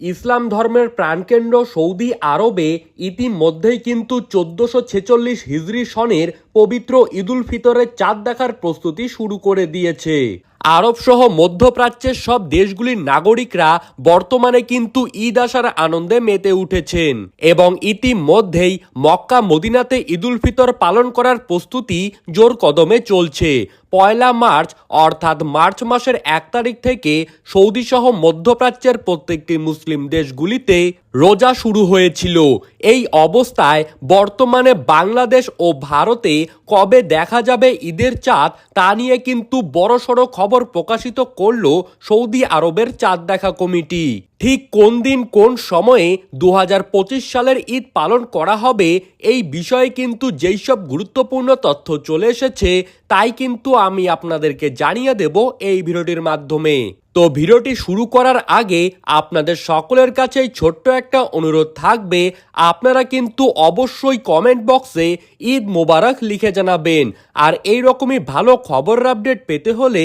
ইসলাম ধর্মের প্রাণকেন্দ্র সৌদি আরবে ইতিমধ্যেই কিন্তু চোদ্দশো ছেচল্লিশ হিজরি সনের পবিত্র ঈদুল ফিতরের চাঁদ দেখার প্রস্তুতি শুরু করে দিয়েছে। আরব সহ মধ্যপ্রাচ্যের সব দেশগুলির নাগরিকরা বর্তমানে কিন্তু ঈদ আসার আনন্দে মেতে উঠেছেন এবং ইতিমধ্যেই মক্কা মদিনাতে ঈদুল ফিতর পালন করার প্রস্তুতি জোর কদমে চলছে। পয়লা মার্চ অর্থাৎ মার্চ মাসের এক তারিখ থেকে সৌদি সহ মধ্যপ্রাচ্যের প্রত্যেকটি মুসলিম দেশগুলিতে রোজা শুরু হয়েছিল। এই অবস্থায় বর্তমানে বাংলাদেশ ও ভারতে কবে দেখা যাবে ঈদের চাঁদ তা নিয়ে কিন্তু বড়সড় খবর প্রকাশিত করল সৌদি আরবের চাঁদ দেখা কমিটি। ঠিক কোন দিন কোন সময়ে দু হাজার পঁচিশ সালের ঈদ পালন করা হবে, এই বিষয়ে কিন্তু যেই সব গুরুত্বপূর্ণ তথ্য চলে এসেছে, তাই কিন্তু আমি আপনাদেরকে জানিয়ে দেব এই ভিডিওটির মাধ্যমে। তো ভিডিওটি শুরু করার আগে আপনাদের সকলের কাছেই ছোট্ট একটা অনুরোধ থাকবে, আপনারা কিন্তু অবশ্যই কমেন্ট বক্সে ঈদ মোবারক লিখে জানাবেন। আর এই রকমই ভালো খবর আপডেট পেতে হলে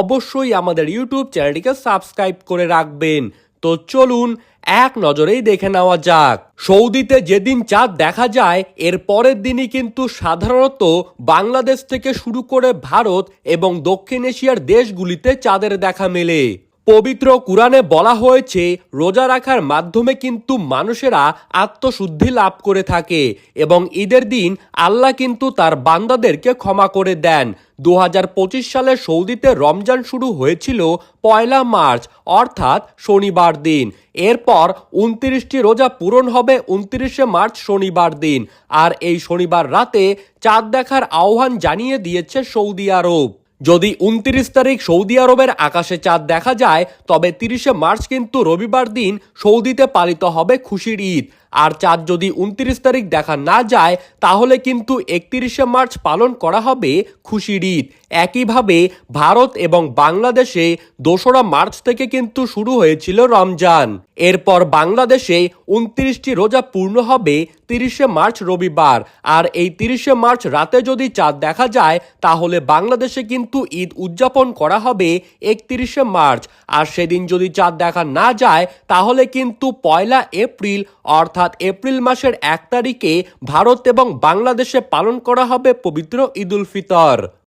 অবশ্যই আমাদের ইউটিউব চ্যানেলটিকে সাবস্ক্রাইব করে রাখবেন। তো চলুন এক নজরেই দেখে নেওয়া যাক। সৌদিতে যেদিন চাঁদ দেখা যায়, এর পরের দিনই কিন্তু সাধারণত বাংলাদেশ থেকে শুরু করে ভারত এবং দক্ষিণ এশিয়ার দেশগুলিতে চাঁদের দেখা মেলে। পবিত্র কুরআনে বলা হয়েছে, রোজা রাখার মাধ্যমে কিন্তু মানুষেরা আত্মশুদ্ধি লাভ করে থাকে এবং ঈদের দিন আল্লাহ কিন্তু তার বান্দাদেরকে ক্ষমা করে দেন। দু হাজার পঁচিশ সালে সৌদিতে রমজান শুরু হয়েছিল পয়লা মার্চ, অর্থাৎ শনিবার দিন। এরপর উনত্রিশটি রোজা পূরণ হবে উনত্রিশে মার্চ, শনিবার দিন। আর এই শনিবার রাতে চাঁদ দেখার আহ্বান জানিয়ে দিয়েছে সৌদি আরব। যদি উনত্রিশ তারিখ সৌদি আরবের আকাশে চাঁদ দেখা যায়, তবে তিরিশে মার্চ কিন্তু রবিবার দিন সৌদিতে পালিত হবে খুশির ঈদ। আর চাঁদ যদি উনত্রিশ তারিখ দেখা না যায়, তাহলে কিন্তু একত্রিশে মার্চ পালন করা হবে খুশির ঈদ। একইভাবে ভারত এবং বাংলাদেশে দোসরা মার্চ থেকে কিন্তু শুরু হয়েছিল রমজান। এরপর বাংলাদেশে উনত্রিশটি রোজা পূর্ণ হবে তিরিশে মার্চ রবিবার। আর এই তিরিশে মার্চ রাতে যদি চাঁদ দেখা যায়, তাহলে বাংলাদেশে কিন্তু ঈদ উদযাপন করা হবে একত্রিশে মার্চ। আর সেদিন যদি চাঁদ দেখা না যায়, তাহলে কিন্তু পয়লা এপ্রিল, অর্থাৎ এপ্রিল মাসের এক তারিখে ভারত এবং বাংলাদেশে পালন করা হবে পবিত্র ঈদুল ফিতর।